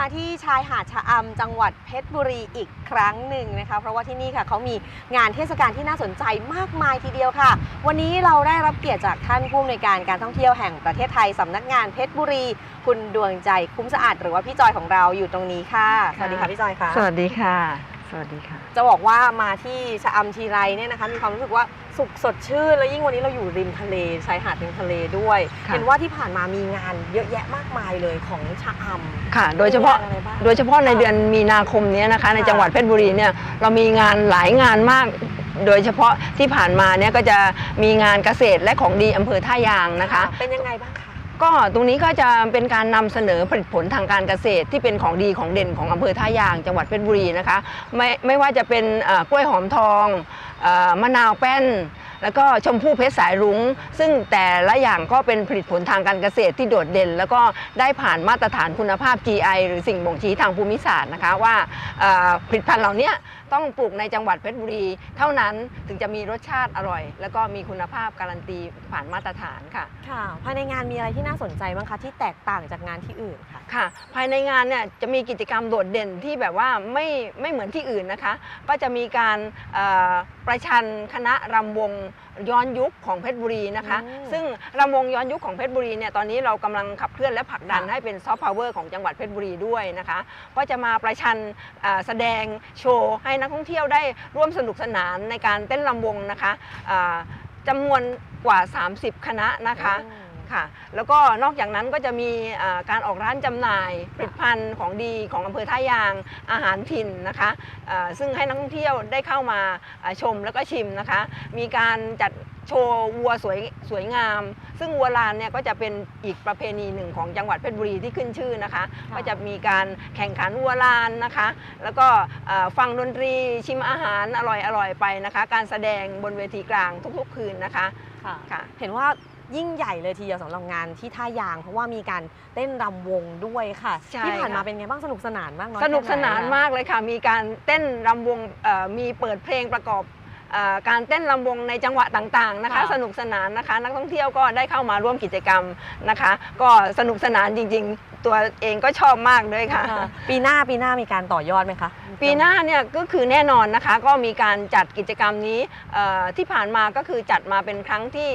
มมาที่ชายหาดชะอำจังหวัดเพชรบุรีอีกครั้งหนึ่งนะคะ เพราะว่าที่นี่ค่ะเขามีงานเทศกาลที่น่าสนใจมากมายทีเดียวค่ะ วันนี้เราได้รับเกียรติจากท่านผู้อำนวยการการท่องเที่ยวแห่งประเทศไทยสำนักงานเพชรบุรี คุณดวงใจคุ้มสะอาดหรือว่าพี่จอยของเราอยู่ตรงนี้ค่ะ สวัสดีค่ะพี่จอยค่ะ สวัสดีค่ะ สวัสดีค่ะ จะบอกว่ามาที่ชะอำทีไรเนี่ยนะคะมีความรู้สึกว่าสุขสดชื่น แล้วยิ่งวันนี้เราอยู่ริมทะเลชายหาดริมทะเลด้วยค่ะเห็นว่าที่ผ่านมามีงานเยอะแยะมากมายเลยของชะอำค่ะ โดยเฉพาะมีงนอะไรบ้างโดยเฉพาะในเดือนมีนาคมเนี้ยนะคะ ในค่ะจังหวัดเพชรบุรีเนี่ยเรามีงานหลายงานมากโดยเฉพาะที่ผ่านมาเนี่ยก็จะมีงานเกษตรและของดีอำเภอท่ายางนะคะ เป็นยังไงบ้างคะ ก็ตรงนี้ก็จะเป็นการนำเสนอผลิตผลทางการเกษตรที่เป็นของดีของเด่นของอำเภอท่ายางจังหวัดเพชรบุรีนะคะ ไม่ไม่ว่าจะเป็นกล้วยหอมทองอมะนาวแป้น แล้วก็ชมพู่เพชรสายรุง้ง ซึ่งแต่ละอย่างก็เป็นผลิตผลทางการเกษตรที่โดดเด่น แล้วก็ได้ผ่านมาตรฐานคุณภาพ GI หรือสิ่งบ่งชี้ทางภูมิศาสตร์นะคะว่าเอ่อผลิตภัณฑ์เหล่านี้ต้องปลูกในจังหวัดเพชรบุรี เท่านั้นถึงจะมีรสชาติอร่อย แล้วก็มีคุณภาพการันตีผ่านมาตรฐานค่ะค่ะ ภายในงานมีอะไรที่น่าสนใจบ้างคะที่แตกต่างจากงานที่อื่นค่ะค่ะ ภายในงานเนี่ยจะมีกิจกรรมโดดเด่นที่แบบว่าไม่ไม่เหมือนที่อื่นนะคะ ก็จะมีการเอ่อประชันคณะรำวงย้อนยุคของเพชรบุรีนะคะ อืมซึ่งรำวงย้อนยุคของเพชรบุรีเนี่ยตอนนี้เรากำลังขับเคลื่อนและผลักดันค่ะให้เป็นซอฟต์พาวเวอร์ของจังหวัดเพชรบุรีด้วยนะคะ ก็จะมาประชันเอ่อแสดงโชว์ให้นักท่องเที่ยวได้ร่วมสนุกสนานในการเต้นรำวงนะคะเอ่อจำนวนกว่า 30 คณะนะคะ อืม ค่ะ แล้วก็นอกจากนั้นก็จะมีอ่าการออกร้านจำหน่ายผลิตภัณฑ์ของดีของอำเภอท่ายางอาหารถิ่นนะคะอ่าซึ่งให้นักท่องเที่ยวได้เข้ามาอ่าชมแล้วก็ชิมนะคะ มีการจัดโชว์วัวสวยสวยงาม ซึ่งวัวลานเนี่ยก็จะเป็นอีกประเพณีหนึ่งของจังหวัดเพชรบุรีที่ขึ้นชื่อนะคะ ค่ะ ก็จะมีการแข่งขันวัวลานนะคะ แล้วก็อ่าฟังดนตรีชิมอาหารอร่อยๆไปนะคะ การแสดงบนเวทีกลางทุกๆคืนนะคะค่ะ ค่ะ เห็นว่า ยิ่งใหญ่เลยทีเดียวสำหรับงานที่ท่ายาง เพราะว่ามีการเต้นรำวงด้วยค่ะ ใช่ที่ผ่านมาค่ะ เป็นไงบ้างสนุกสนานมากน้อยสนุกแค่สไหนานคะ มากเลยค่ะ มีการเต้นรำวงเอ่อมีเปิดเพลงประกอบเอ่อ การเต้นรำวงในจังหวะต่างๆนะคะค่ะสนุกสนานนะคะ นักท่องเที่ยวก็ได้เข้ามาร่วมกิจกรรมนะคะ ก็สนุกสนานจริง ๆ ตัวเองก็ชอบมากด้วยค่ะค่ะปีหน้าปีหน้ามีการต่อยอดไหมคะ ปีหน้าเนี่ยก็คือแน่นอนนะคะ ก็มีการจัดกิจกรรมนี้เอ่อที่ผ่านมาก็คือจัดมาเป็นครั้งที่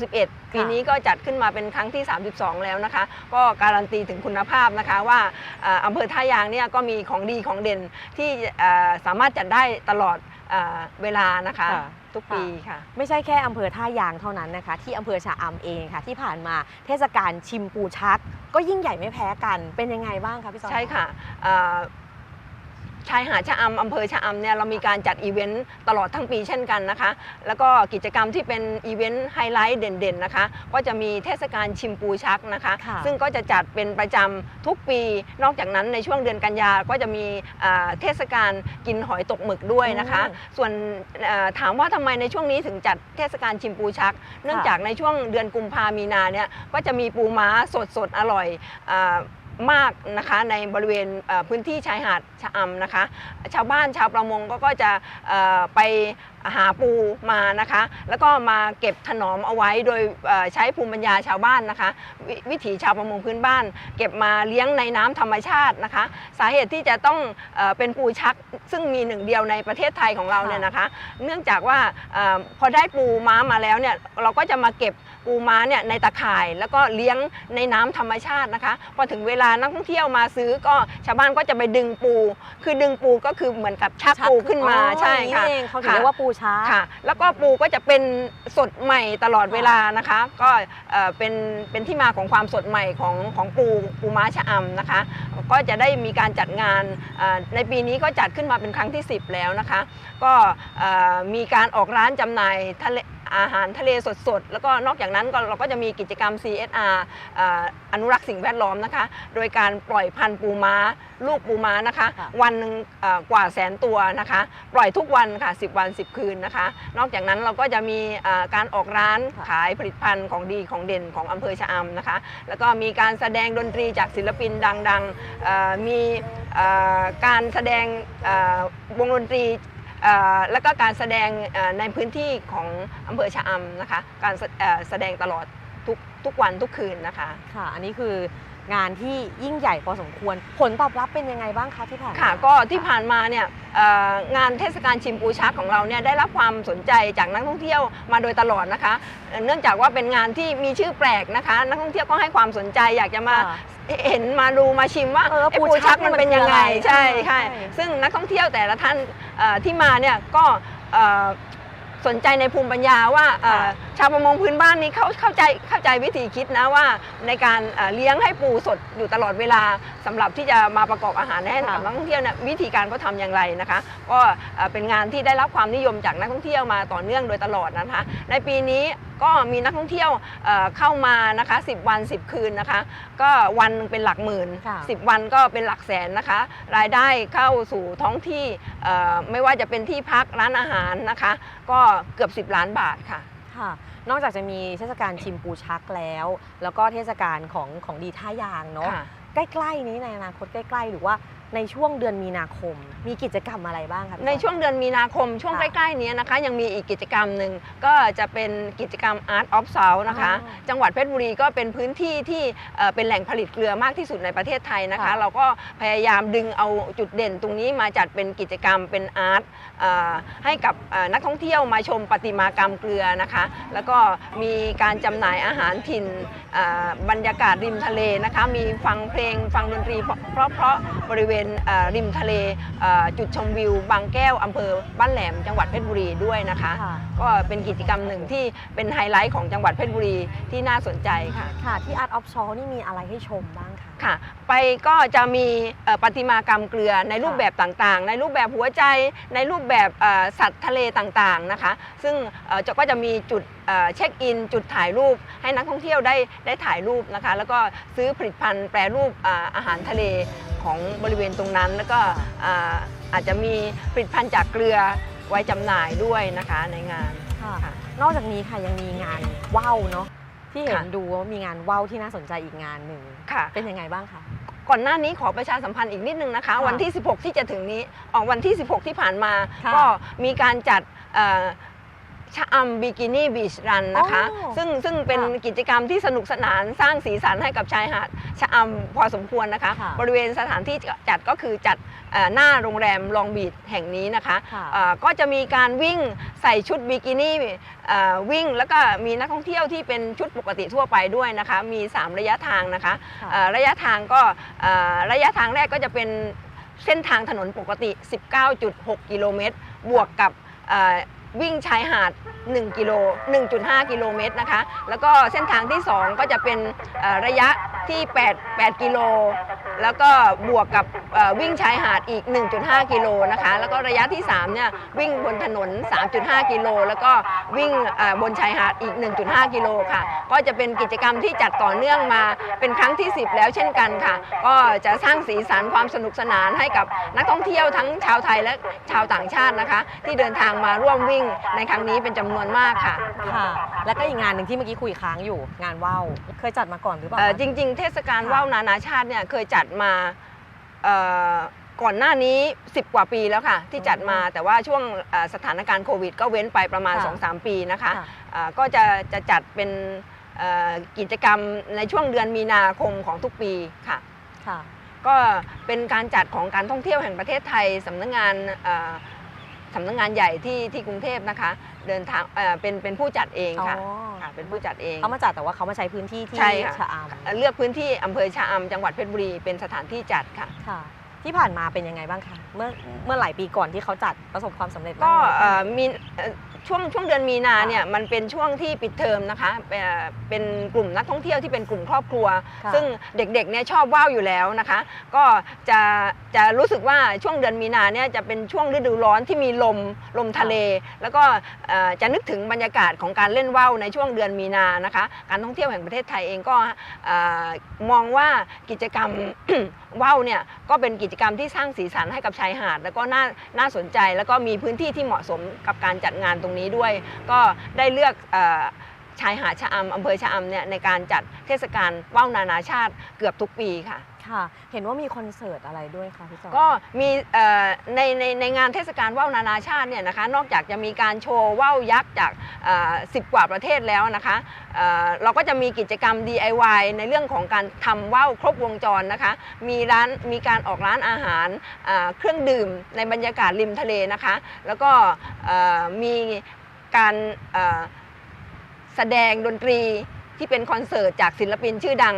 31 ปีนี้ก็จัดขึ้นมาเป็นครั้งที่ 32 แล้วนะคะ ก็การันตีถึงคุณภาพนะคะว่าเอ่ออำเภอท่ายางเนี่ยก็มีของดีของเด่นที่เอ่อสามารถจัดได้ตลอดเอ่อเวลานะคะ ค่ะ ทุกปีค่ะ ไม่ใช่แค่อำเภอท่ายางเท่านั้นนะคะ ที่อำเภอชะอำเองค่ะ ที่ผ่านมาเทศกาลชิมปูชัก ก็ยิ่งใหญ่ไม่แพ้กันเป็นยังไงบ้างคะพี่ซอย ใช่ค่ะเอ่อ ชายหาดชะอำอำเภอชะอำเนี่ยเรามีการจัดอีเวนต์ตลอดทั้งปีเช่นกันนะคะ แล้วก็กิจกรรมที่เป็นอีเวนต์ไฮไลท์เด่นๆนะคะ ก็จะมีเทศกาลชิมปูชักนะคะ ค่ะซึ่งก็จะจัดเป็นประจำทุกปี นอกจากนั้นในช่วงเดือนกันยาก็จะมีเอ่อเทศกาลกินหอยตกหมึกด้วยนะคะ อืมส่วนเอ่อถามว่าทำไมในช่วงนี้ถึงจัดเทศกาลชิมปูชัก เนื่องจากในช่วงเดือนกุมภามีนาเนี่ยก็จะมีปูม้าสดสดๆอร่อยเอ่อ มากนะคะในบริเวณพื้นที่ชายหาดชะอำนะคะ ชาวบ้านชาวประมงก็ก็จะไปหาปูมานะคะ แล้วก็มาเก็บถนอมเอาไว้โดยใช้ภูมิปัญญาชาวบ้านนะคะววิถีชาวประมงพื้นบ้าน เก็บมาเลี้ยงในน้ำธรรมชาตินะคะ สาเหตุที่จะต้องเอเป็นปูชักซึ่งมีหนึ่งเดียวในประเทศไทยของเราเนี่ยนะคะ เนื่องจากว่าอพอได้ปูม้ามาแล้วเนี่ยเราก็จะมาเก็บ ปูม้าเนี่ยในตะข่าย แล้วก็เลี้ยงในน้ำธรรมชาตินะคะ พอถึงเวลานักท่องเที่ยวมาซื้อก็ชาวบ้านก็จะไปดึงปู คือดึงปูก็คือเหมือนกับชักปูขึ้นมาอ๋อใช่อย่างนี้ค่ะเองเขาถึงค่ะเรียกว่าปูชักค่ะ แล้วก็ปูก็จะเป็นสดใหม่ตลอดเวลานะคะ ก็เอ่อเป็นเป็นที่มาของความสดใหม่ของของปูปูม้าชะอำนะคะ ก็จะได้มีการจัดงานเอ่อในปีนี้ก็จัดขึ้นมาเป็นครั้งที่ 10 แล้วนะคะ ก็เอ่อมีการออกร้านจำหน่ายทะเล อาหารทะเลสดๆ แล้วก็นอกจากนั้นก็เราก็จะมีกิจกรรม CSR เอ่ออนุรักษ์สิ่งแวดล้อมนะคะ โดยการปล่อยพันธุ์ปูม้า ลูกปูม้านะคะค่ะวันหนึ่งเอ่อกว่าแสนตัวนะคะ ปล่อยทุกวันค่ะ 10 วัน 10 คืนนะคะ นอกจากนั้นเราก็จะมีเอ่อการออกร้านค่ะขายผลิตภัณฑ์ของดีของเด่นของอำเภอชะอำนะคะ แล้วก็มีการแสดงดนตรีจากศิลปินดังๆเอ่อมีเอ่อการแสดงเอ่อวงดนตรีเอ่อ แล้วก็การแสดงในพื้นที่ของอำเภอชะอำนะคะ การแสเอ่อแสดงตลอดทุกทุกวันทุกคืนนะคะ ค่ะ อันนี้คือ งานที่ยิ่งใหญ่พอสมควร ผลตอบรับเป็นยังไงบ้างคะที่ผ่านมาค่ะก็ที่ผ่านมาเนี่ยเอ่องานเทศกาลชิมปูชักของเราเนี่ยได้รับความสนใจจากนักท่องเที่ยวมาโดยตลอดนะคะเอ่อเนื่องจากว่าเป็นงานที่มีชื่อแปลกนะคะ นักท่องเที่ยวก็ให้ความสนใจอยากจะมาค่ะ เห็นมาดูมาชิมว่าเออไอ้ปูปูชัชักกเนี่ยมันเป็นยังไงมันคืออะไรใช่เออใช่ใช่ ซึ่งนักท่องเที่ยวแต่ละท่านเอ่อที่มาเนี่ยก็เอ่อ สนใจในภูมิปัญญาว่าเอ่อค่ะชาวประมงพื้นบ้านนี้เขาเข้าใจเข้าใจวิธีคิดนะว่าในการเอ่อเลี้ยงให้ปูสดอยู่ตลอดเวลาสำหรับที่จะมาประกอบอาหารให้กับนักท่องเที่ยวเนี่ยวิธีการเขาทำอย่างไรนะคะ ก็เอ่อเป็นงานที่ได้รับความนิยมจากนักท่องเที่ยวมาต่อเนื่องโดยตลอดนะคะ ในปีนี้ ก็มีนักท่องเที่ยวเอ่อเข้ามานะคะ 10 วัน 10 คืนนะคะ ก็วันหนึ่งเป็นหลักหมื่นค่ะ10 วันก็เป็นหลักแสนนะคะ รายได้เข้าสู่ท้องที่เอ่อไม่ว่าจะเป็นที่พักร้านอาหารนะคะ ก็เกือบ 10 ล้านบาทค่ะค่ะนอกจากจะมีเทศกาลชิมปูชักแล้ว แล้วก็เทศกาลของของดีท่ายางเนาะค่ะใกล้ๆนี้ในอนาคตใกล้ ๆ หรือว่าในช่วงเดือนมีนาคม มีกิจกรรมอะไรบ้างคะพี่ในจอยช่วงเดือนมีนาคมช่วงค่ะใกล้ๆนี้นะคะยังมีอีกกิจกรรมหนึ่งก็จะเป็นกิจกรรม Art of South นะคะอ๋อจังหวัดเพชรบุรีก็เป็นพื้นที่ที่เอ่อเป็นแหล่งผลิตเกลือมากที่สุดในประเทศไทยนะคะค่ะเราก็พยายามดึงเอาจุดเด่นตรงนี้มาจัดเป็นกิจกรรมเป็นอาร์ตเอ่อให้กับเอ่อนักท่องเที่ยวมาชมประติมากรรมเกลือนะคะ แล้วก็มีการจำหน่ายอาหารถิ่นเอ่อบรรยากาศริมทะเลนะคะ มีฟังเพลงฟังดนตรีเพราะๆบริเวณเอ่อริมทะเลเอ่อจุดชมวิว บางแก้วอำเภอบ้านแหลมจังหวัดเพชรบุรีด้วยนะคะค่ะก็เป็นกิจกรรมหนึ่งที่เป็นไฮไลท์ของจังหวัดเพชรบุรีที่น่าสนใจค่ะค่ะที่ Art of s h o w นี่มีอะไรให้ชมบ้างคะ ค่ะ ไปก็จะมีเอ่อประติมากรรมเกลือในรูปแบบต่างๆ ในรูปแบบหัวใจ ในรูปแบบเอ่อสัตว์ทะเลต่างๆนะคะ ซึ่งเอ่อจะก็จะมีจุดเอ่อเช็คอิน จุดถ่ายรูปให้นักท่องเที่ยวได้ได้ถ่ายรูปนะคะ แล้วก็ซื้อผลิตภัณฑ์แปรรูปอ่าอาหารทะเลของบริเวณตรงนั้น แล้วก็อ่าอาจจะมีผลิตภัณฑ์จากเกลือไว้จำหน่ายด้วยนะคะในงานค่ะค่ะนอกจากนี้ค่ะยังมีงานว่าวเนาะ ที่เห็นค่ะดูว่ามีงานว่าวที่น่าสนใจอีกงานหนึ่งค่ะ เป็นยังไงบ้างคะก่อนหน้านี้ขอประชาสัมพันธ์อีกนิดนึงนะคะค่ะวันที่ 16 ที่จะถึงนี้ออกวันที่ 16 ที่ผ่านมาค่ะก็มีการจัดเอ่อ ชะอำบิกินี่บีชรันนะคะโอ้ซึ่งซึ่งเป็นค่ะกิจกรรมที่สนุกสนานสร้างสีสันให้กับชายหาดชะอำพอสมควรนะคะ ค่ะ บริเวณสถานที่จัดก็คือจัดเอ่อหน้าโรงแรมลองบีชแห่งนี้นะคะ ค่ะเอ่อก็จะมีการวิ่งใส่ชุดบิกินี่เอ่อวิ่งแล้วก็มีนักท่องเที่ยวที่เป็นชุดปกติทั่วไปด้วยนะคะ มี 3 ระยะทางนะคะค่ะเอ่อระยะทางก็เอ่อระยะทางแรกก็จะเป็นเส้นทางถนนปกติ 19.6 กิโลเมตร บวกกับเอ่อ วิ่งชายหาด 1กิโล1.5 กิโลเมตรนะคะ แล้วก็เส้นทางที่ 2 ก็จะเป็นระยะที่ 8 8 กิโล แล้วก็บวกกับวิ่งชายหาดอีก 1.5 กิโลนะคะ แล้วก็ระยะที่3เนี่ยวิ่งบนถนน 3.5 กิโล แล้วก็วิ่งบนชายหาดอีก 1.5 กิโลค่ะ ก็จะเป็นกิจกรรมที่จัดต่อเนื่องมาเป็นครั้งที่ 10 แล้วเช่นกันค่ะ ก็จะสร้างสีสันความสนุกสนานให้กับนักท่องเที่ยวทั้งชาวไทยและชาวต่างชาตินะคะ ที่เดินทางมาร่วมวิ่งในครั้งนี้เป็นจำนวนมากค่ะ ค่ะ แล้วก็อีกงานหนึ่งที่เมื่อกี้คุยค้างอยู่งานว่าวเคยจัดมาก่อนหรือเปล่าเอ่อคะ จริง ๆ เทศกาลค่ะ ว่าวนานาชาติเนี่ยเคยจัดมาเอ่อก่อนหน้านี้ 10 กว่าปีแล้วค่ะ ที่จัดมาแต่ว่าช่วงเอ่อสถานการณ์โควิด ก็เว้นไปประมาณ ค่ะ 2-3 ปีนะคะค่ะ เอ่อก็จะจะจัดเป็นเอ่อกิจกรรมในช่วงเดือนมีนาคมของทุกปีค่ะ ค่ะ ก็เป็นการจัดของการท่องเที่ยวแห่งประเทศไทยสำนักงานเอ่อ สำนักงานใหญ่ที่ที่กรุงเทพนะคะ เดินทางเอ่อเป็นเป็นผู้จัดเองค่ะอ๋อค่ะ เป็นผู้จัดเองเขามาจัดแต่ว่าเขามาใช้พื้นที่ที่ใช่ค่ะชะอำเลือกพื้นที่อำเภอชะอำจังหวัดเพชรบุรีเป็นสถานที่จัดค่ะ ค่ะ ที่ผ่านมาเป็นยังไงบ้างคะเมื่อเมื่อหลายปีก่อนที่เขาจัดประสบความสำเร็จก็บ้างไหม เอ่อมีเอ่อ ช่วงช่วงเดือนมีนาเนี่ยมันเป็นช่วงที่ปิดเทอมนะคะเป็นเอ่อเป็นกลุ่มนักท่องเที่ยวที่เป็นกลุ่มครอบครัว ค่ะ ซึ่งเด็กๆเนี่ยชอบว่าวอยู่แล้วนะคะ ก็จะจะรู้สึกว่าช่วงเดือนมีนาเนี่ยจะเป็นช่วงฤดูร้อนที่มีลมลมทะเล แล้วก็เอ่อจะนึกถึงบรรยากาศของการเล่นว่าวในช่วงเดือนมีนานะคะ การท่องเที่ยวแห่งประเทศไทยเองก็เอ่อมองว่ากิจกรรม ว่าวเนี่ยก็เป็นกิจกรรมที่สร้างสีสันให้กับชายหาด แล้วก็น่าน่าสนใจแล้วก็มีพื้นที่ที่เหมาะสมกับการจัดงานตรงนี้ด้วย ก็ได้เลือกอชายหาดชะอำอำเภอชะอำเนี่ยในการจัดเทศกาลว่าวนานาชาติเกือบทุกปีค่ะ ค่ะ เห็นว่ามีคอนเสิร์ตอะไรด้วยคะพี่จอย ก็มีเอ่อในในในงานเทศกาลว่าวนานาชาติเนี่ยนะคะนอกจากจะมีการโชว์ว่าวยักษ์จากสิบกว่าประเทศแล้วนะคะเอ่อเราก็จะมีกิจกรรม DIY ในเรื่องของการทำว่าวครบวงจรนะคะมีร้านมีการออกร้านอาหารอ่าเครื่องดื่มในบรรยากาศริมทะเลนะคะ แล้วก็เอ่อมีการเอ่อแสดงดนตรีที่เป็นคอนเสิร์ตจากศิลปินชื่อดัง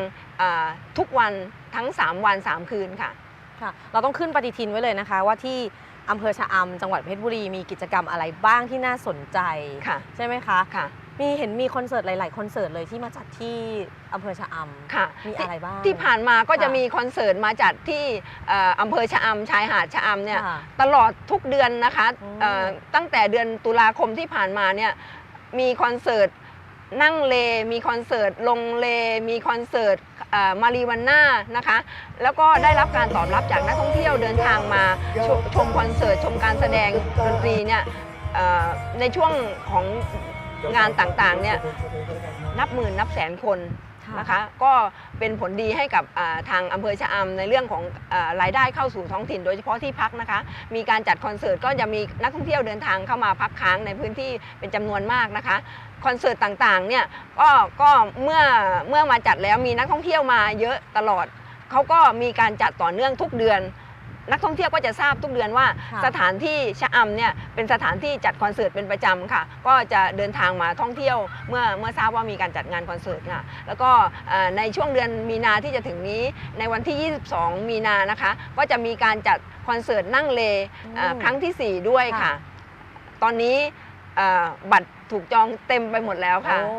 ทุกวันทั้ง 3 วัน 3 คืนค่ะค่ะ เราต้องขึ้นปฏิทินไว้เลยนะคะ ว่าที่อำเภอชะอำจังหวัดเพชรบุรีมีกิจกรรมอะไรบ้างที่น่าสนใจค่ะใช่ไหมคะค่ะมีเห็นมีคอนเสิร์ตหลาย ๆ คอนเสิร์ตเลยที่มาจัดที่อำเภอชะอำค่ะมีอะไรบ้างที่ผ่านมาก็จะค่ะมีคอนเสิร์ตมาจัดที่เอ่ออำเภอชะอำชายหาดชะอำเนี่ยค่ะตลอดทุกเดือนนะคะอืมเอ่อตั้งแต่เดือนตุลาคมที่ผ่านมาเนี่ยมีคอนเสิร์ต นั่งเลมีคอนเสิร์ตลงเลมีคอนเสิร์ตมารีวันน่านะคะ แล้วก็ได้รับการตอบรับจากนักท่องเที่ยวเดินทางมาชชมคอนเสิร์ตชมการแสดงดนตรีเนี่ยในช่วงของงานต่างๆเนี่ยนับหมื่นนับแสนคน นะคะก็เป็นผลดีให้กับทางอำเภอชะอำในเรื่องของรายได้เข้าสู่ท้องถิ่น โดยเฉพาะที่พักนะคะ มีการจัดคอนเสิร์ตก็จะมีนักท่องเที่ยวเดินทางเข้ามาพักค้างในพื้นที่เป็นจำนวนมากนะคะคอนเสิร์ตต่างๆเนี่ยก็ก็เมื่อเมื่อมาจัดแล้วมีนักท่องเที่ยวมาเยอะตลอดเขาก็มีการจัดต่อเนื่องทุกเดือน นักท่องเที่ยวก็จะทราบทุกเดือนว่าค่ะสถานที่ชะอำเนี่ยเป็นสถานที่จัดคอนเสิร์ตเป็นประจำค่ะ ก็จะเดินทางมาท่องเที่ยวเมื่อเมื่อทราบว่ามีการจัดงานคอนเสิร์ตค่ะแล้วก็เอ่อในช่วงเดือนมีนาที่จะถึงนี้ในวันที่ 22 มีนานะคะ ก็จะมีการจัดคอนเสิร์ตนั่งเลเอ่ออืมครั้งทีสี่ 4 ด้วยค่ะ ค่ะ ตอนนี้เอ่อบัตรถูกจองเต็มไปหมดแล้วค่ะ โอ้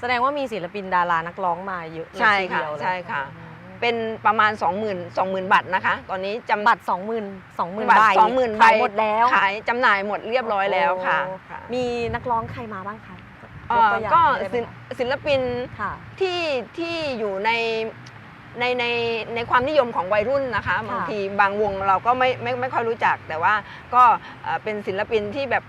แสดงว่ามีศิลปินดารานักร้องมาเยอะเลยใช่ทีค่ะเดียวเลยใช่ค่ะ อืม เป็นประมาณ 20,000 20,000บัตรนะคะ ตอนนี้จำบัตร 20,000 20,000บัตรใบ20,000ใบขายหมดแล้วขายจำหน่ายหมดเรียบร้อยแล้วค่ะ โอ้ค่ะมีนักร้องใครมาบ้างคะเอ่ยอตัวอย่างก็ได้ไหมศิลคะศิลปินค่ะ ที่ที่อยู่ในในในในความนิยมของวัยรุ่นนะคะบางทีบางวงเราก็ไม่ไม่ไม่ค่อยรู้จัก แต่ว่าก็เอ่อเป็นศิลปินที่แบบ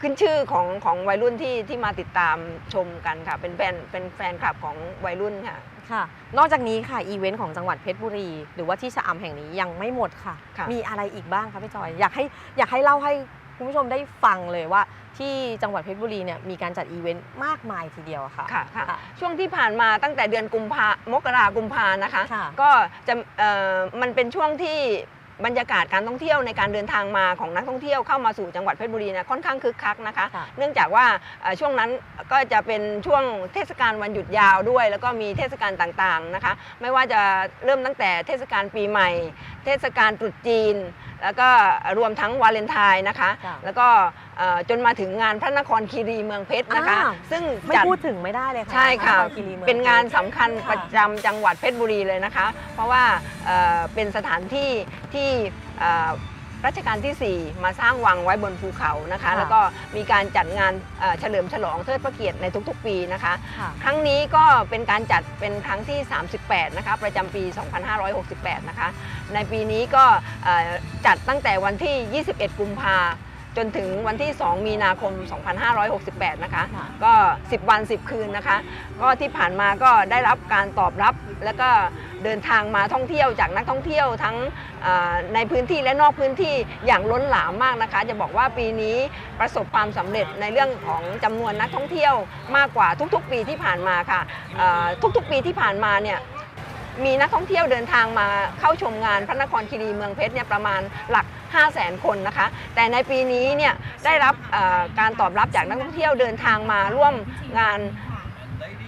ขึ้นชื่อของของวัยรุ่นที่ที่มาติดตามชมกันค่ะ เป็นแฟนเป็นแฟนคลับของวัยรุ่นค่ะค่ะ นอกจากนี้ค่ะอีเวนต์ของจังหวัดเพชรบุรี หรือว่าที่ชะอำแห่งนี้ยังไม่หมดค่ะ ค่ะ มีอะไรอีกบ้างคะพี่จอยอยากให้อยากให้เล่าให้คุณผู้ชมได้ฟังเลยว่า ที่จังหวัดเพชรบุรีเนี่ยมีการจัดอีเวนต์มากมายทีเดียวอะค่ะค่ะ ค่ะค่ะ ช่วงที่ผ่านมาตั้งแต่เดือนกุมภามกรากุมภานะคะ ค่ะก็จะเอ่อมันเป็นช่วงที่ บรรยากาศการท่องเที่ยวในการเดินทางมาของนักท่องเที่ยวเข้ามาสู่จังหวัดเพชรบุรีนะค่อนข้างคึกคักนะคะ ค่ะ เนื่องจากว่าเอ่อช่วงนั้นก็จะเป็นช่วงเทศกาลวันหยุดยาวด้วย แล้วก็มีเทศกาลต่างๆนะคะ ไม่ว่าจะเริ่มตั้งแต่เทศกาลปีใหม่ เทศกาลตรุษจีน แล้วก็รวมทั้งวาเลนไทน์นะคะ ค่ะ แล้วก็ เอ่อจนมาถึงงานพระนครคีรีเมืองเพชรนะคะอ้าวซึ่งไม่จัด พูดถึงไม่ได้เลยค่ะใช่ค่ะ นรคีรีมือ เป็นงานสำคัญค่ะประจำจังหวัดเพชรบุรีเลยนะคะ เพราะว่าเอ่อเป็นสถานที่ที่เอ่อรัชกาลที่ 4 มาสร้างวังไว้บนภูเขานะคะแล้วก็มีการจัดงานเอ่อเฉลิมฉลองเทิดพระเกียรติในทุกๆ ปีนะคะ ค่ะ ครั้งนี้ก็เป็นการจัดเป็นครั้งที่ 38 นะคะ ประจำปี 2568 นะคะ ในปีนี้ก็เอ่อจัดตั้งแต่วันที่ 21 กุมภา จนถึงวันที่ 2 มีนาคม 2568 นะคะค่ะก็ 10 วัน 10 คืนนะคะ ก็ที่ผ่านมาก็ได้รับการตอบรับ แล้วก็เดินทางมาท่องเที่ยวจากนักท่องเที่ยวทั้งเอ่อในพื้นที่และนอกพื้นที่อย่างล้นหลามมากนะคะ จะบอกว่าปีนี้ประสบความสำเร็จในเรื่องของจำนวนนักท่องเที่ยวมากกว่าทุกๆ ปีที่ผ่านมาค่ะเอ่อทุกๆ ปีที่ผ่านมาเนี่ยมีนักท่องเที่ยวเดินทางมาเข้าชมงานพระนครคีรีเมืองเพชรเนี่ยประมาณหลัก 5 0 0แสนคนนะคะ แต่ในปีนี้เนี่ยได้รับการตอบรับจากนักท่องเที่ยวเดินทางมาร่วมงาน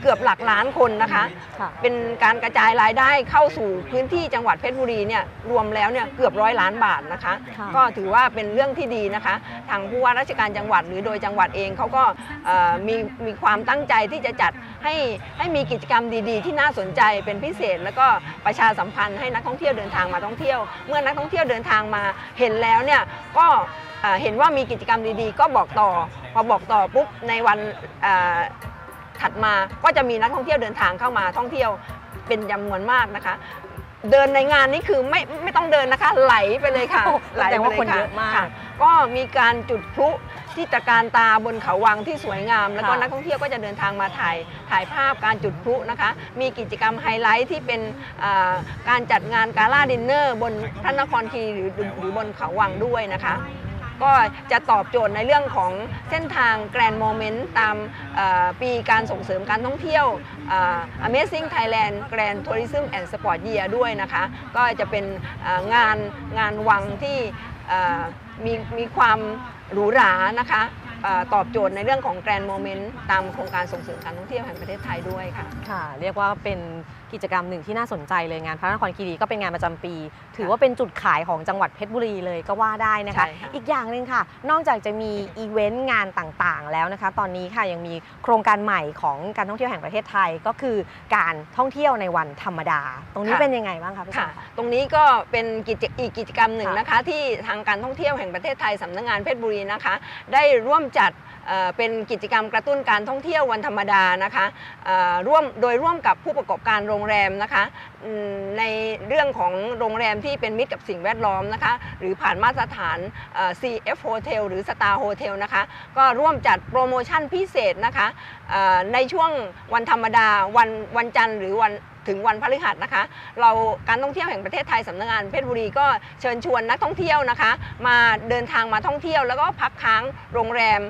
เกือบหลักล้านคนนะคะ ค่ะเป็นการกระจายรายได้เข้าสู่พื้นที่จังหวัดเพชรบุรีเนี่ยรวมแล้วเนี่ยเกือบร้อยล้านบาทนะคะ ค่ะ ก็ถือว่าเป็นเรื่องที่ดีนะคะ ทางผู้ว่าราชการจังหวัดหรือโดยจังหวัดเองเขาก็เอ่อมีมีความตั้งใจที่จะจัดให้ให้มีกิจกรรมดีๆ ที่น่าสนใจเป็นพิเศษ แล้วก็ประชาสัมพันธ์ให้นักท่องเที่ยวเดินทางมาท่องเที่ยว เมื่อนักท่องเที่ยวเดินทางมาเห็นแล้วเนี่ยก็เอ่อเห็นว่ามีกิจกรรมดีๆ ก็บอกต่อพอบอกต่อปุ๊บในวันเอ่อ ถัดมาก็จะมีนักท่องเที่ยวเดินทางเข้ามาท่องเที่ยวเป็นจำนวนมากนะคะ เดินในงานนี้คือไม่ไม่ต้องเดินนะคะ ไหลไปเลยค่ะโอ้ไหลแสดงว่าไปลคนเยอะมากค่ะก็มีการจุดพลุที่ตระการตาบนเขาวังที่สวยงาม แล้วก็ค่ะนักท่องเที่ยวก็จะเดินทางมาถ่ายถ่ายภาพการจุดพลุนะคะ มีกิจกรรมไฮไลท์ที่เป็นอ่าการจัดงานกาล่าดินเนอร์บนพระนครคีรีหรือหรือบนเขาวังด้วยนะคะ ก็จะตอบโจทย์ในเรื่องของเส้นทางแกรนด์โมเมนต์ตามปีการส่งเสริมการท่องเที่ยว Amazing Thailand Grand Tourism and Sport Year ด้วยนะคะ ก็จะเป็นงานงานวังที่มีมีความหรูหรานะคะ ตอบโจทย์ในเรื่องของแกรนด์โมเมนต์ตามโครงการส่งเสริมการท่องเที่ยวแห่งประเทศไทยด้วยค่ะ ค่ะ เรียกว่าเป็นกิจกรรมหนึ่งที่น่าสนใจเลยงานพระนครคีรีก็เป็นงานประจำปี ถือว่าเป็นจุดขายของจังหวัดเพชรบุรีเลยก็ว่าได้นะคะใช่ค่ะอีกอย่างหนึ่งค่ะ นอกจากจะมีอีเวนต์งานต่างๆ แล้วนะคะ ตอนนี้ค่ะยังมีโครงการใหม่ของการท่องเที่ยวแห่งประเทศไทยก็คือการท่องเที่ยวในวันธรรมดา ตรงนี้ค่ะเป็นยังไงบ้างคะพี่ชาค่ะยคะตรงนี้ก็เป็นกิจอีกกิจกรรมหนึ่งค่ะนะคะ ที่ทางการท่องเที่ยวแห่งประเทศไทยสำนักงานเพชรบุรีนะคะ ได้ร่วมจัดเป็นกิจกรรมกระตุ้นการท่องเที่ยววันธรรมดานะคะร่วมโดยร่วมกับผู้ประกอบการโรงแรมนะคะในเรื่องของโรงแรมที่เป็นมิตรกับสิ่งแวดล้อมนะคะหรือผ่านมาตรฐาน CF Hotel หรือ Star Hotel นะคะก็ร่วมจัดโปรโมชั่นพิเศษนะคะในช่วงวันธรรมดาวันวันจันทร์หรือวัน ถึงวันพฤหัสนะคะ เราการท่องเที่ยวแห่งประเทศไทยสำนักงานเพชรบุรีก็เชิญชวนนักท่องเที่ยวนะคะ มาเดินทางมาท่องเที่ยว แล้วก็พักค้างโรงแรม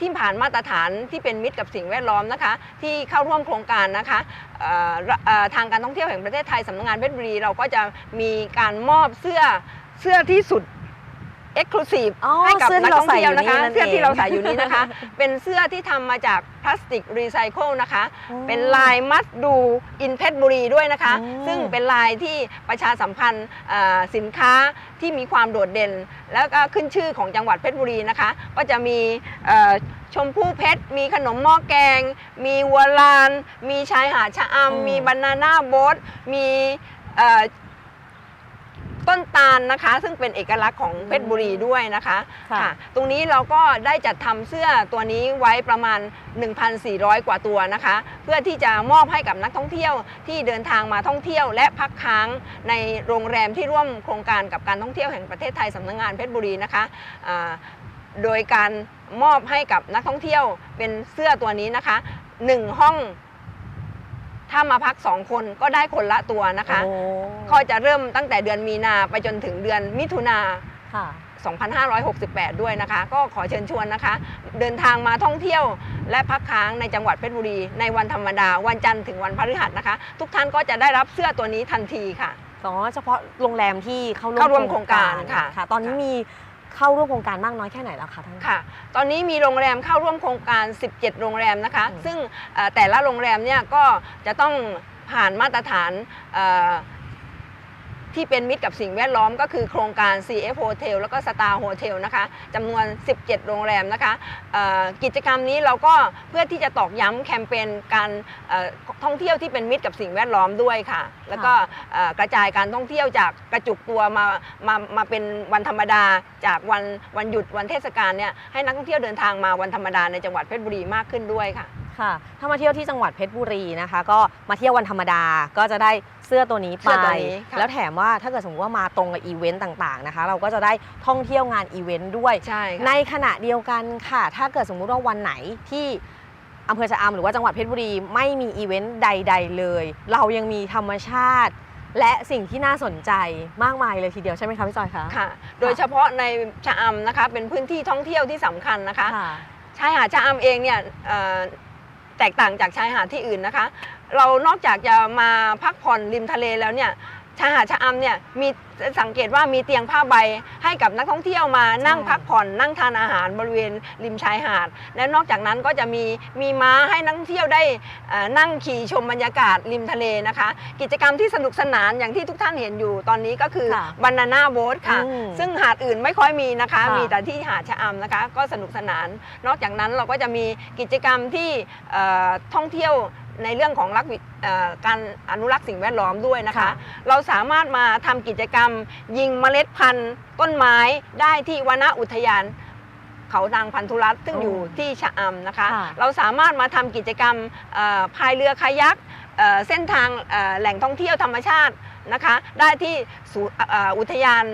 ที่ผ่านมาตรฐานที่เป็นมิตรกับสิ่งแวดล้อมนะคะ ที่เข้าร่วมโครงการนะคะทางการท่องเที่ยวแห่งประเทศไทยสำนักงานเพชรบุรีเราก็จะมีการมอบเสื้อเสื้อที่สุด Exclusive อ๋อให้กับเสื้อที่นักท่องเที่ยวนะคะ เราใส่อยู่นี่นั่นเสื้อที่เองเราใส่อยู่นี้นะคะ เป็นเสื้อที่ทำมาจากพลาสติกรีไซเคิลนะคะเป็นลายมัดดูอินเพชรบุรีด้วยนะคะ อืม ซึ่งเป็นลายที่ประชาสัมพันธ์เอ่อสินค้าที่มีความโดดเด่น แล้วก็ขึ้นชื่อของจังหวัดเพชรบุรีนะคะ ก็จะมีเอ่อชมพู่เพชร มีขนมหม้อแกง มีวัวลาน มีชายหาดชะอำมีบานาน่าโบ๊ทมีเอ่อ ต้นตาลนะคะ ซึ่งเป็นเอกลักษณ์ของเพชรบุรีด้วยนะคะค่ะค่ะตรงนี้เราก็ได้จัดทำเสื้อตัวนี้ไว้ประมาณ 1,400 กว่าตัวนะคะ เพื่อที่จะมอบให้กับนักท่องเที่ยวที่เดินทางมาท่องเที่ยวและพักค้างในโรงแรมที่ร่วมโครงการกับการท่องเที่ยวแห่งประเทศไทยสำนักงานเพชรบุรีนะคะอ่าโดยการมอบให้กับนักท่องเที่ยวเป็นเสื้อตัวนี้นะคะ 1 ห้อง ถ้ามาพัก2คนก็ได้คนละตัวนะคะโอ้ก็จะเริ่มตั้งแต่เดือนมีนาไปจนถึงเดือนมิถุนา ค่ะ 2568 ด้วยนะคะ ก็ขอเชิญชวนนะคะ เดินทางมาท่องเที่ยว และพักค้างในจังหวัดเพชรบุรี ในวันธรรมดา วันจันทร์ถึงวันพฤหัสนะคะ ทุกท่านก็จะได้รับเสื้อตัวนี้ทันทีค่ะ อ๋อเฉพาะโรงแรมที่เข้าเข้าร่วมโครงการค่ะค่ะตอนนี้ค่ะ มี เข้าร่วมโครงการมากน้อยแค่ไหนแล้วคะท่าน ค่ะ ตอนนี้มีโรงแรมเข้าร่วมโครงการ 17 โรงแรมนะคะ อืม ซึ่งเอ่อแต่ละโรงแรมเนี่ยก็จะต้องผ่านมาตรฐานเอ่อ ที่เป็นมิตรกับสิ่งแวดล้อมก็คือโครงการ CF Hotel แล้วก็ Star Hotel นะคะจำนวน 17 โรงแรมนะคะกิจกรรมนี้เราก็เพื่อที่จะตอกย้ำแคมเปญการท่องเที่ยวที่เป็นมิตรกับสิ่งแวดล้อมด้วยค่ะ แล้วก็กระจายการท่องเที่ยวจากกระจุกตัวมามามาเป็นวันธรรมดา จากวันวันหยุดวันเทศกาลเนี่ยให้นักท่องเที่ยวเดินทางมาวันธรรมดาในจังหวัดเพชรบุรีมากขึ้นด้วยค่ะ ค่ะ ถ้ามาเที่ยวที่จังหวัดเพชรบุรีนะคะ ก็มาเที่ยววันธรรมดาก็จะได้เสื้อตัวนี้เสื้ไป อตัวนี้ค่ะ แล้วแถมว่าถ้าเกิดสมมติว่ามาตรงกับอีเวนต์ต่างๆนะคะ เราก็จะได้ท่องเที่ยวงานอีเวนต์ด้วย ใช่ในค่ะขณะเดียวกันค่ะ ถ้าเกิดสมมุติว่าวันไหนที่อำเภอชะอำหรือว่าจังหวัดเพชรบุรีไม่มีอีเวนต์ใด ๆ เลย เรายังมีธรรมชาติ และสิ่งที่น่าสนใจมากมายเลยทีเดียวใช่ไหมคะพี่จอยคะค่ะ โดยเฉพาะในชะอำนะคะ เป็นพื้นที่ท่องเที่ยวที่สำคัญนะคะ ค่ะ ชายหาดชะอำเองเนี่ยเอ่อ แตกต่างจากชายหาดที่อื่นนะคะ เรานอกจากจะมาพักผ่อนริมทะเลแล้วเนี่ย ชายหาดชะอำเนี่ยมีสังเกตว่ามีเตียงผ้าใบให้กับนักท่องเที่ยวมานั่งใช่พักผ่อนนั่งทานอาหารบริเวณริมชายหาด และนอกจากนั้นก็จะมีมีม้าให้นักท่องเที่ยวได้เอ่อนั่งขี่ชมบรรยากาศริมทะเลนะคะ กิจกรรมที่สนุกสนานอย่างที่ทุกท่านเห็นอยู่ตอนนี้ก็คือค่ะบานาน่าโบ๊ทค่ะอืมซึ่งหาดอื่นไม่ค่อยมีนะคะค่ะมีแต่ที่หาดชะอำนะคะ ก็สนุกสนาน นอกจากนั้นเราก็จะมีกิจกรรมที่เอ่อท่องเที่ยว ในเรื่องของรักวิเอ่อการอนุรักษ์สิ่งแวดล้อมด้วยนะคะ ค่ะ เราสามารถมาทำกิจกรรม ยิงเมล็ดพันธุ์ ต้นไม้ได้ที่วนอุทยาน เขานางพันธุรัตน์ซึ่งโอ้อยู่ที่ชะอำนะคะ ค่ะ เราสามารถมาทำกิจกรรมเอ่อพายเรือคายักเอ่อเส้นทางเอ่อแหล่งท่องเที่ยวธรรมชาตินะคะ ได้ที่ศูนย์เอ่ออุทยาน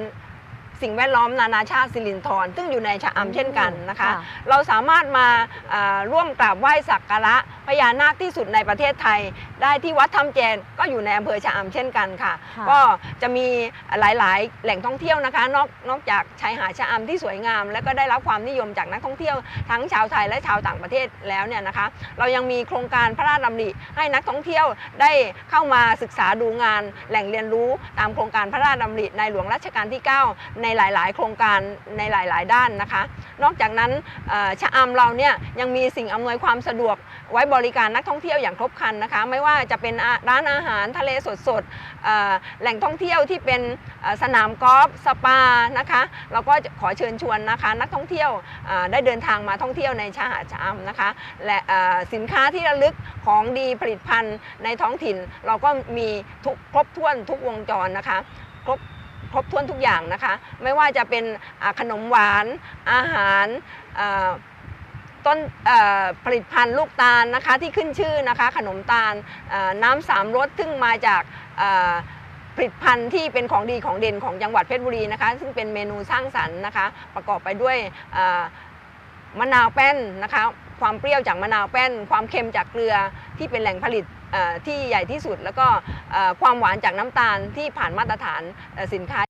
สิ่งแวดล้อมนานาชาติสิรินธรซึ่งอยู่ในชะอำเช่นกันนะคะ ค่ะเราสามารถมาอ่าร่วมกราบไหว้สักการะพญานาคที่สุดในประเทศไทย ได้ที่วัดถ้ำแจนก็อยู่ในอำเภอชะอำเช่นกันค่ะ ค่ะ ก็จะมีหลาย ๆ แหล่งท่องเที่ยวนะคะ นอกนอกจากชายหาดชะอำที่สวยงาม และก็ได้รับความนิยมจากนักท่องเที่ยวทั้งชาวไทยและชาวต่างประเทศแล้วเนี่ยนะคะ เรายังมีโครงการพระราชดำริให้นักท่องเที่ยวได้เข้ามาศึกษาดูงานแหล่งเรียนรู้ตามโครงการพระราชดำริในหลวงรัชกาลที่ 9 ในหลาย ๆ โครงการในหลาย ๆ ด้านนะคะ นอกจากนั้นเอ่อชะอำเราเนี่ยยังมีสิ่งอำนวยความสะดวกไว้บริการนักท่องเที่ยวอย่างครบครันนะคะ ไม่ว่าจะเป็นร้านอาหารทะเลสดๆแหล่งท่องเที่ยวที่เป็นสนามกอล์ฟสปานะคะเราก็ขอเชิญชวนนะคะ นักท่องเที่ยวได้เดินทางมาท่องเที่ยวในชาหาดชะอำนะคะและสินค้าที่ระลึกของดีผลิตภัณฑ์ในท้องถิ่น เราก็มีทุกครบถ้วนทุกวงจรนะคะครบ ครบถ้วนทุกอย่างนะคะ ไม่ว่าจะเป็นขนมหวาน อาหารต้นผลิตภัณฑ์ลูกตาลนะคะที่ขึ้นชื่อนะคะขนมตาลน้ำสามรสซึ่งมาจากผลิตภัณฑ์ที่เป็นของดีของเด่นของจังหวัดเพชรบุรีนะคะ ซึ่งเป็นเมนูสร้างสรรค์นะคะ ประกอบไปด้วยมะนาวแป้นนะคะ ความเปรี้ยวจากมะนาวแป้น ความเค็มจากเกลือที่เป็นแหล่งผลิต ที่ใหญ่ที่สุดแล้วก็ความหวานจากน้ำตาลที่ผ่านมาตรฐานสินค้า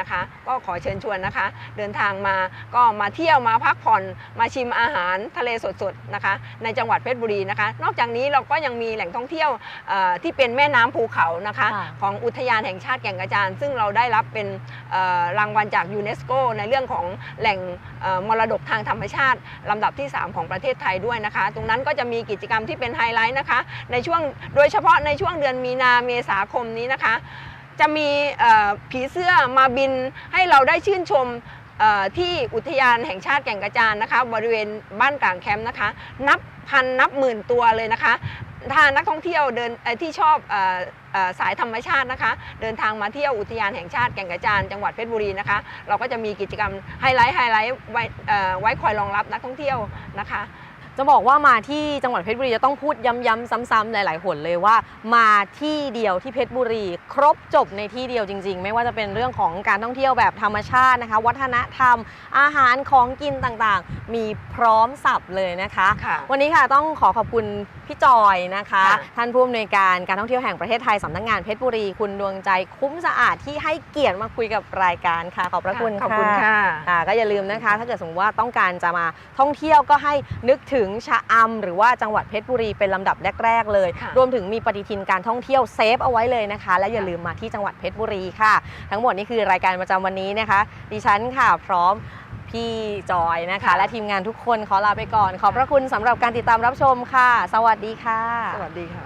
นะคะก็ขอเชิญชวนนะคะ เดินทางมาก็มาเที่ยวมาพักผ่อนมาชิมอาหารทะเลสดๆนะคะ ในจังหวัดเพชรบุรีนะคะ นอกจากนี้เราก็ยังมีแหล่งท่องเที่ยวเอ่อที่เป็นแม่น้ำภูเขานะคะค่ะของอุทยานแห่งชาติแก่งกระจานซึ่งเราได้รับเป็นเอ่อรางวัลจากยูเนสโกในเรื่องของแหล่งเอ่อมรดกทางธรรมชาติลำดับที่ 3 ของประเทศไทยด้วยนะคะ ตรงนั้นก็จะมีกิจกรรมที่เป็นไฮไลท์นะคะ ในช่วงโดยเฉพาะในช่วงเดือนมีนาเมษาคมนี้นะคะ จะมีผีเสื้อมาบินให้เราได้ชื่นชมที่อุทยานแห่งชาติแก่งกระจานนะคะ บริเวณบ้านกลางแคมป์นะคะ นับพันนับหมื่นตัวเลยนะคะถ้านักท่องเที่ยวเดินที่ชอบออสายธรรมชาตินะคะ เดินทางมาเที่ยวอุทยานแห่งชาติแก่งกระจานจังหวัดเพชรบุรีนะคะ เราก็จะมีกิจกรรมไฮไลท์ไฮไลท์ไว้ไว้คอยรองรับนักท่องเที่ยวนะคะ จะบอกว่ามาที่จังหวัดเพชรบุรีจะต้องพูดย้ำๆซ้ำๆหลายๆหนเลยว่า มาที่เดียวที่เพชรบุรี ครบจบในที่เดียวจริง ๆ ไม่ว่าจะเป็นเรื่องของการท่องเที่ยวแบบธรรมชาตินะคะ วัฒนธรรม อาหารของกินต่างๆ มีพร้อมสับเลยนะคะ ค่ะ วันนี้ค่ะต้องขอขอบคุณพี่จอยนะคะ ค่ะท่านผู้อำนวยการการท่องเที่ยวแห่งประเทศไทยสำนักงานเพชรบุรี คุณดวงใจคุ้มสะอาดที่ให้เกียรติมาคุยกับรายการค่ะ ขอบพระคุณขอบคุณค่ะ ค่ะก็อย่าลืมนะคะ ถ้าเกิดสมมติว่าต้องการจะมาท่องเที่ยวก็ให้นึกถึงชะอำหรือว่าจังหวัดเพชรบุรีเป็นลำดับแรก ๆ เลย ค่ะ รวมถึงมีปฏิทินการท่องเที่ยวเซฟเอาไว้เลยนะคะ และอย่าลืมมาที่จังหวัดเพชรบุรีค่ะ ทั้งหมดนี่คือรายการประจำวันนี้นะคะ ดิฉันค่ะพร้อมพี่จอยนะคะค่ะและทีมงานทุกคนขอลาไปก่อน ขอบพระคุณสำหรับการติดตามรับชมค่ะ สวัสดีค่ะ สวัสดีค่ะ